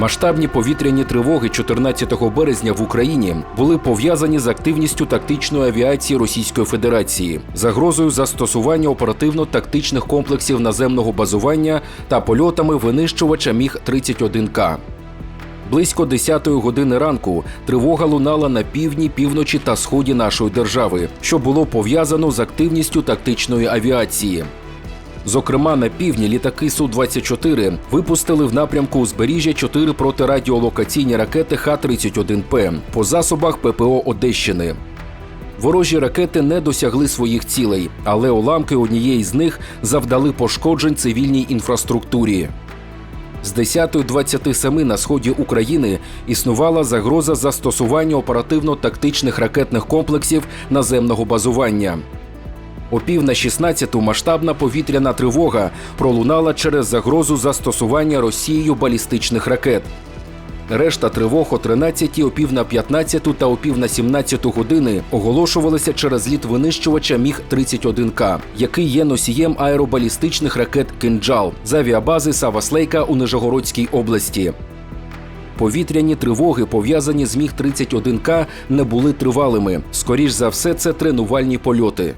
Масштабні повітряні тривоги 14 березня в Україні були пов'язані з активністю тактичної авіації Російської Федерації, загрозою застосування оперативно-тактичних комплексів наземного базування та польотами винищувача Міг 31 к Близько 10-ї години ранку тривога лунала на півдні, півночі та сході нашої держави, що було пов'язано з активністю тактичної авіації. Зокрема, на півдні літаки Су-24 випустили в напрямку узбережжя чотири протирадіолокаційні ракети Х-31П по засобах ППО Одещини. Ворожі ракети не досягли своїх цілей, але уламки однієї з них завдали пошкоджень цивільній інфраструктурі. З 10.27 на сході України існувала загроза застосування оперативно-тактичних ракетних комплексів наземного базування. О пів на 16-ту масштабна повітряна тривога пролунала через загрозу застосування Росією балістичних ракет. Решта тривог о 13, о пів на 15 та о пів на 17 години оголошувалися через літ винищувача Міг 31 к який є носієм аеробалістичних ракет Кинджал з авіабази Саваслейка у Нижегородській області. Повітряні тривоги, пов'язані з Міг 31 к не були тривалими. Скоріш за все, це тренувальні польоти.